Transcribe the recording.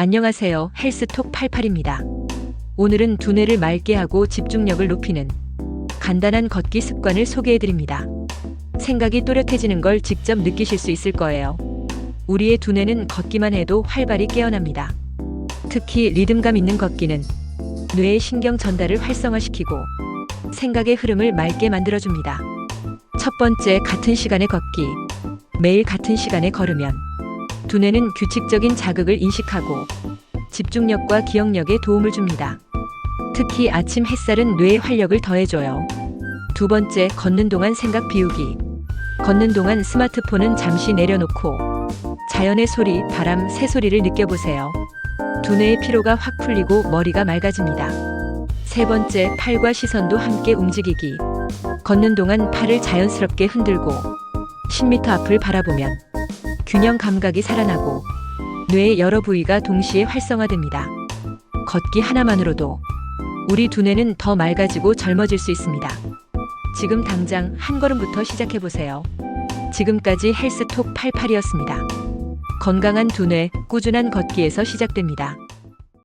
안녕하세요. 헬스톡 88입니다. 오늘은 두뇌를 맑게 하고 집중력을 높이는 간단한 걷기 습관을 소개해 드립니다. 생각이 또렷해지는 걸 직접 느끼실 수 있을 거예요. 우리의 두뇌는 걷기만 해도 활발히 깨어납니다. 특히 리듬감 있는 걷기는 뇌의 신경 전달을 활성화시키고 생각의 흐름을 맑게 만들어줍니다. 첫 번째, 같은 시간에 걷기. 매일 같은 시간에 걸으면 두뇌는 규칙적인 자극을 인식하고 집중력과 기억력에 도움을 줍니다. 특히 아침 햇살은 뇌에 활력을 더해줘요. 두 번째, 걷는 동안 생각 비우기. 걷는 동안 스마트폰은 잠시 내려놓고 자연의 소리, 바람, 새소리를 느껴보세요. 두뇌의 피로가 확 풀리고 머리가 맑아집니다. 세 번째, 팔과 시선도 함께 움직이기. 걷는 동안 팔을 자연스럽게 흔들고 10m 앞을 바라보면 균형 감각이 살아나고 뇌의 여러 부위가 동시에 활성화됩니다. 걷기 하나만으로도 우리 두뇌는 더 맑아지고 젊어질 수 있습니다. 지금 당장 한 걸음부터 시작해 보세요. 지금까지 헬스톡 88이었습니다. 건강한 두뇌, 꾸준한 걷기에서 시작됩니다.